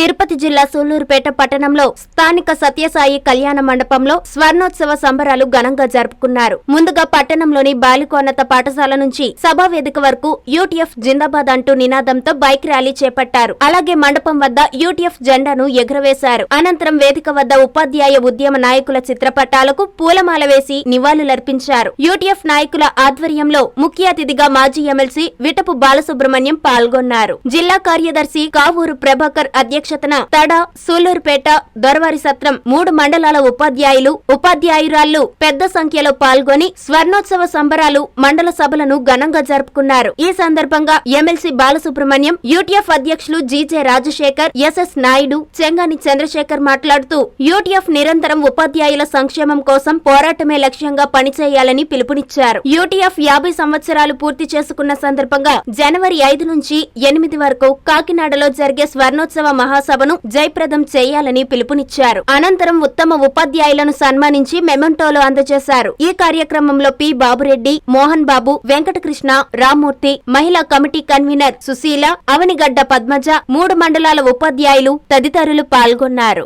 తిరుపతి జిల్లా సూళ్ళూరుపేట పట్టణంలో స్థానిక సత్యసాయి కళ్యాణ మండపంలో స్వర్ణోత్సవ సంబరాలు ఘనంగా జరుపుకున్నారు. ముందుగా పట్టణంలోని బాలికోన్నత పాఠశాల నుంచి సభా వేదిక వరకు యూటీఎఫ్ జిందాబాద్ అంటూ నినాదంతో బైక్ ర్యాలీ చేపట్టారు. అలాగే మండపం వద్ద యూటీఎఫ్ జెండాను ఎగురవేశారు. అనంతరం వేదిక వద్ద ఉపాధ్యాయ ఉద్యమ నాయకుల చిత్రపటాలకు పూలమాల వేసి నివాళులర్పించారు. యూటీఎఫ్ నాయకుల ఆధ్వర్యంలో ముఖ్య అతిథిగా మాజీ ఎమ్మెల్సీ విటపు బాలసుబ్రహ్మణ్యం పాల్గొన్నారు. జిల్లా కార్యదర్శి కావూరు ప్రభాకర్ అధ్యక్ష అధ్యక్షతన తడ సూలూరుపేట దొరవారి సత్రం మూడు మండలాల ఉపాధ్యాయులు ఉపాధ్యాయురాళ్ళు పెద్ద సంఖ్యలో పాల్గొని స్వర్ణోత్సవ సంబరాలు మండల సభలను ఘనంగా జరుపుకున్నారు. ఈ సందర్భంగా ఎమ్మెల్సీ బాలసుబ్రహ్మణ్యం యూటీఎఫ్ అధ్యక్షులు జీజే రాజశేఖర్ ఎస్ఎస్ నాయుడు చెంగాని చంద్రశేఖర్ మాట్లాడుతూ యూటీఎఫ్ నిరంతరం ఉపాధ్యాయుల సంక్షేమం కోసం పోరాటమే లక్ష్యంగా పనిచేయాలని పిలుపునిచ్చారు. యూటీఎఫ్ యాభై సంవత్సరాలు పూర్తి చేసుకున్న సందర్భంగా జనవరి ఐదు నుంచి ఎనిమిది వరకు కాకినాడలో జరిగే స్వర్ణోత్సవ మహా మహాసభను జయప్రదం చేయాలని పిలుపునిచ్చారు. అనంతరం ఉత్తమ ఉపాధ్యాయులను సన్మానించి మెమెంటోలు అందజేశారు. ఈ కార్యక్రమంలో పి. బాబురెడ్డి మోహన్ బాబు వెంకటకృష్ణ రామ్మూర్తి మహిళా కమిటీ కన్వీనర్ సుశీల అవనిగడ్డ పద్మజ మూడు మండలాల ఉపాధ్యాయులు తదితరులు పాల్గొన్నారు.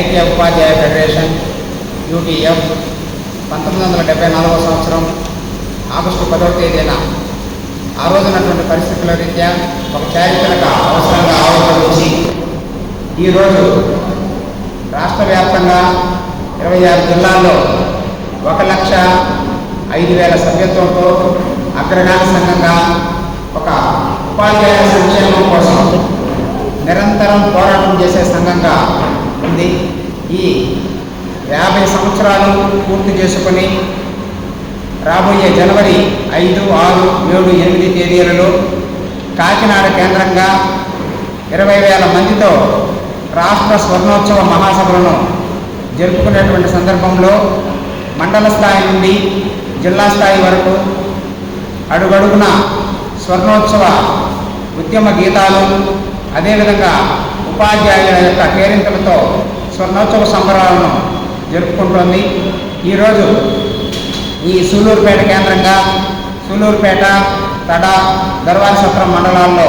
ఐక్య ఉపాధ్యాయ ఫెడరేషన్ యూటీఎఫ్ పంతొమ్మిది వందల డెబ్బై నాలుగవ సంవత్సరం ఆగస్టు పదవ తేదీన ఆ రోజునటువంటి పరిస్థితుల రీత్యా ఒక చారిత్రక అవసరంగా ఆవిర్భవించి ఈరోజు రాష్ట్ర వ్యాప్తంగా ఇరవై ఆరు జిల్లాల్లో ఒక లక్ష ఐదు వేల సభ్యత్వంతో అగ్రగామి సంఘంగా ఒక ఉపాధ్యాయ సంక్షేమం కోసం నిరంతరం పోరాటం చేసే సంఘంగా ఉంది. ఈ యాభై సంవత్సరాలు పూర్తి చేసుకొని రాబోయే జనవరి ఐదు ఆరు ఏడు ఎనిమిది తేదీలలో కాకినాడ కేంద్రంగా ఇరవై వేల మందితో రాష్ట్ర స్వర్ణోత్సవ మహాసభలను జరుపుకునేటువంటి సందర్భంలో మండల స్థాయి నుండి జిల్లా స్థాయి వరకు అడుగడుగున స్వర్ణోత్సవ ఉద్యమ గీతాలు అదేవిధంగా ఉపాధ్యాయుల యొక్క కేరింతలతో స్వర్ణోత్సవ సంబరాలను జరుపుకుంటోంది. ఈరోజు ఈ సూలూరుపేట కేంద్రంగా సూలూరుపేట తడ దర్వాజ సత్రం మండలాల్లో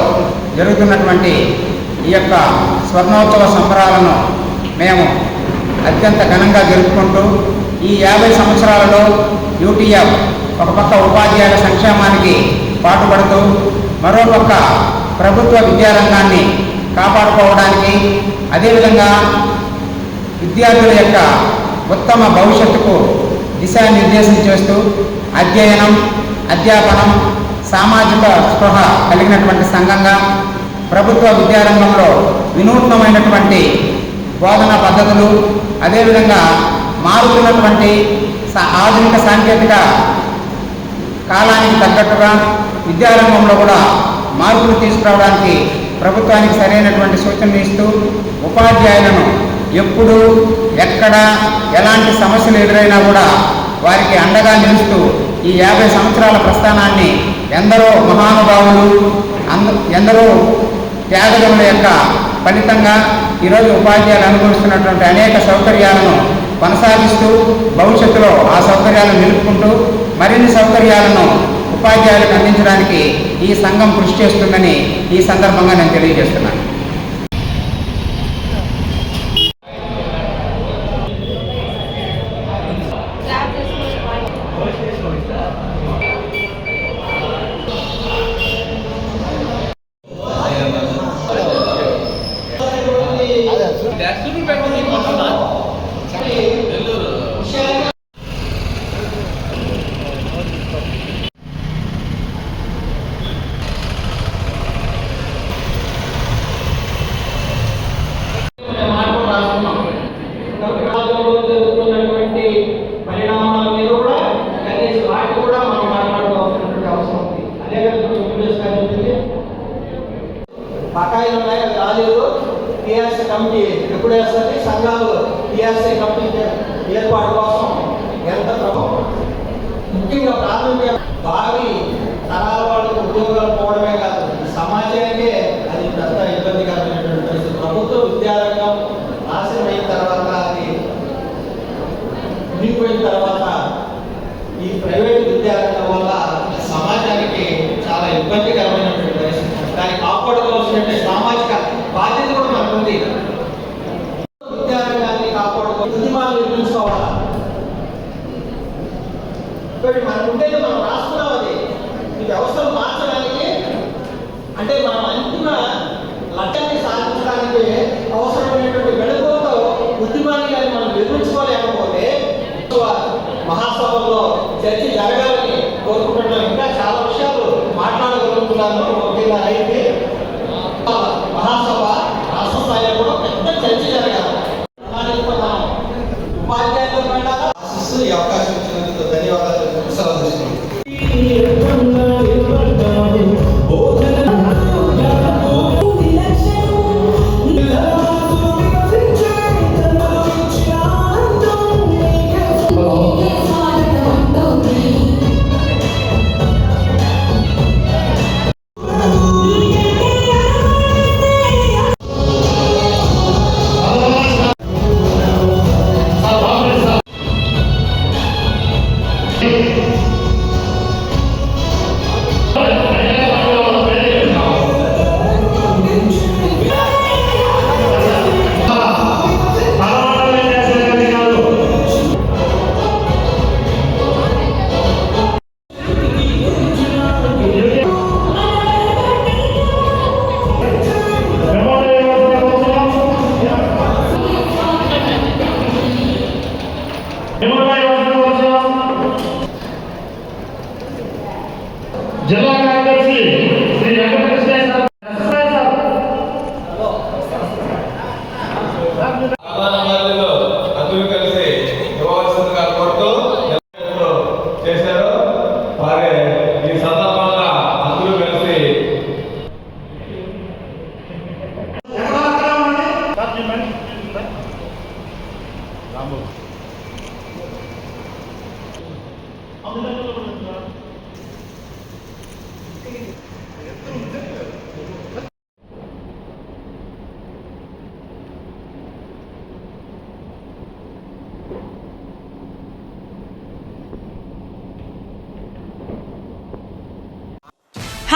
జరుగుతున్నటువంటి ఈ యొక్క స్వర్ణోత్సవ సంబరాలను మేము అత్యంత ఘనంగా జరుపుకుంటూ ఈ యాభై సంవత్సరాలలో యూటీఎఫ్ ఒక పక్క ఉపాధ్యాయుల సంక్షేమానికి పాటుపడుతూ మరోపక్క ప్రభుత్వ విద్యారంగాన్ని కాపాడుకోవడానికి అదేవిధంగా విద్యార్థుల యొక్క ఉత్తమ భవిష్యత్తుకు దిశానిర్దేశం చేస్తూ అధ్యయనం అధ్యాపనం సామాజిక స్పృహ కలిగినటువంటి సంఘంగా ప్రభుత్వ విద్యారంగంలో వినూత్నమైనటువంటి బోధనా పద్ధతులు అదేవిధంగా మారుతున్నటువంటి సా- ఆధునిక సాంకేతిక కాలానికి తగ్గట్టుగా విద్యారంగంలో కూడా మార్పులు తీసుకురావడానికి ప్రభుత్వానికి సరైనటువంటి సూచనలు ఇస్తూ ఉపాధ్యాయులను ఎప్పుడు ఎక్కడ ఎలాంటి సమస్యలు ఎదురైనా కూడా వారికి అండగా నిలుస్తూ ఈ యాభై సంవత్సరాల ప్రస్థానాన్ని ఎందరో మహానుభావులు అంద ఎందరో త్యాగముల యొక్క ఫలితంగా ఈరోజు ఉపాధ్యాయులు అనుభవిస్తున్నటువంటి అనేక సౌకర్యాలను కొనసాగిస్తూ భవిష్యత్తులో ఆ సౌకర్యాలను నిలుపుకుంటూ మరిన్ని సౌకర్యాలను ఉపాధ్యాయులకు అందించడానికి ఈ సంఘం కృషి చేస్తుందని ఈ సందర్భంగా నేను తెలియజేస్తున్నాను సమాజంలో జరుగుతున్నటువంటి పరిణామాల మీద కూడా కనీసం వాటి కూడా మనం మాట్లాడుకోవాల్సినటువంటి అవసరం ఉంది అదే కదా వెంకటేష్ గారు చెప్పింది బకాయిలు ఉన్నాయి అది రాలేదు టీఆర్సీ కమిటీ ఎప్పుడు సంఘాలు టీఆర్సీ కమిటీ ఏర్పాటు కోసం ఎంత ప్రభావం? ముఖ్యంగా ప్రాథమిక భావి తరాల వాళ్ళకు ఉద్యోగాలు ఈ వ్యవస్థను మార్చడానికి. అంటే మనం అనుకున్న లక్ష్యాన్ని సాధించడానికి అవసరమైనటువంటి వెలుగుతో ఉద్యమాన్ని కానీ మనం నిర్మించుకోలేకపోతే మహాసభల్లో చర్చ జరగాలని కోరుకుంటున్నాం. ఇంకా చాలా విషయాలు మాట్లాడగలుగుతున్నాను. ముఖ్యంగా అయితే. మహాసభ రాష్ట్ర స్థాయిలో కూడా పెద్ద చర్చ జరగాలి.